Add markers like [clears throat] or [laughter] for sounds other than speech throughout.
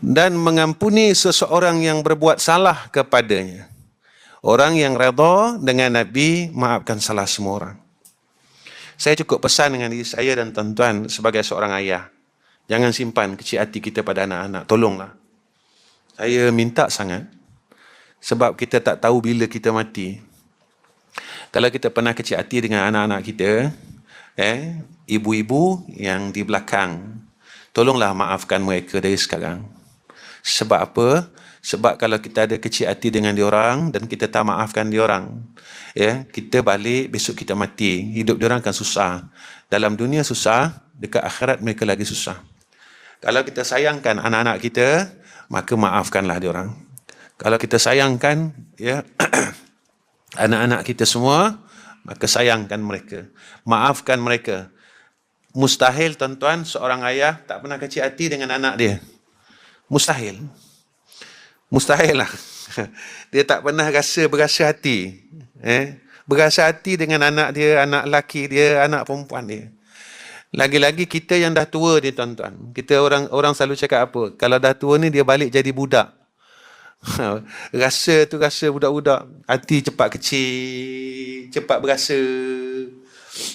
dan mengampuni seseorang yang berbuat salah kepadanya. Orang yang redha dengan Nabi maafkan salah semua orang. Saya cukup pesan dengan diri saya dan tuan-tuan sebagai seorang ayah. Jangan simpan kecil hati kita pada anak-anak. Tolonglah. Saya minta sangat. Sebab kita tak tahu bila kita mati. Kalau kita pernah kecil hati dengan anak-anak kita, eh, ibu-ibu yang di belakang, tolonglah maafkan mereka dari sekarang. Sebab apa? Sebab kalau kita ada kecil hati dengan diorang dan kita tak maafkan diorang, ya, kita balik besok kita mati. Hidup diorang akan susah. Dalam dunia susah, dekat akhirat mereka lagi susah. Kalau kita sayangkan anak-anak kita, maka maafkanlah diorang. Kalau kita sayangkan ya [clears throat] anak-anak kita semua, maka sayangkan mereka. Maafkan mereka. Mustahil tuan-tuan seorang ayah tak pernah kecil hati dengan anak dia. Mustahil. Mustahil lah. [laughs] Dia tak pernah rasa berasa hati. Eh? Berasa hati dengan anak dia, anak laki dia, anak perempuan dia. Lagi-lagi kita yang dah tua ni tuan-tuan. Kita orang orang selalu cakap apa? Kalau dah tua ni dia balik jadi budak. [laughs] rasa tu rasa budak-budak. Hati cepat kecil, cepat berasa.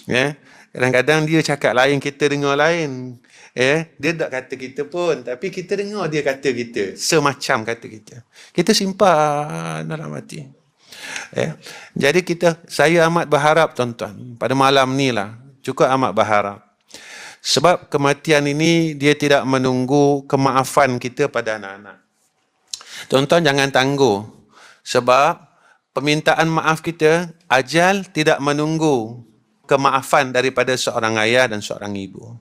Ya. Yeah? Kadang-kadang dia cakap lain, kita dengar lain. Eh, dia tak kata kita pun, tapi kita dengar dia kata kita, semacam kata kita. Kita simpan dalam hati. Eh, jadi kita, saya amat berharap tuan-tuan, pada malam ni lah, cukup amat berharap. Sebab kematian ini dia tidak menunggu kemaafan kita pada anak-anak. Tuan-tuan jangan tangguh. Sebab permintaan maaf kita, ajal tidak menunggu kemaafan daripada seorang ayah dan seorang ibu.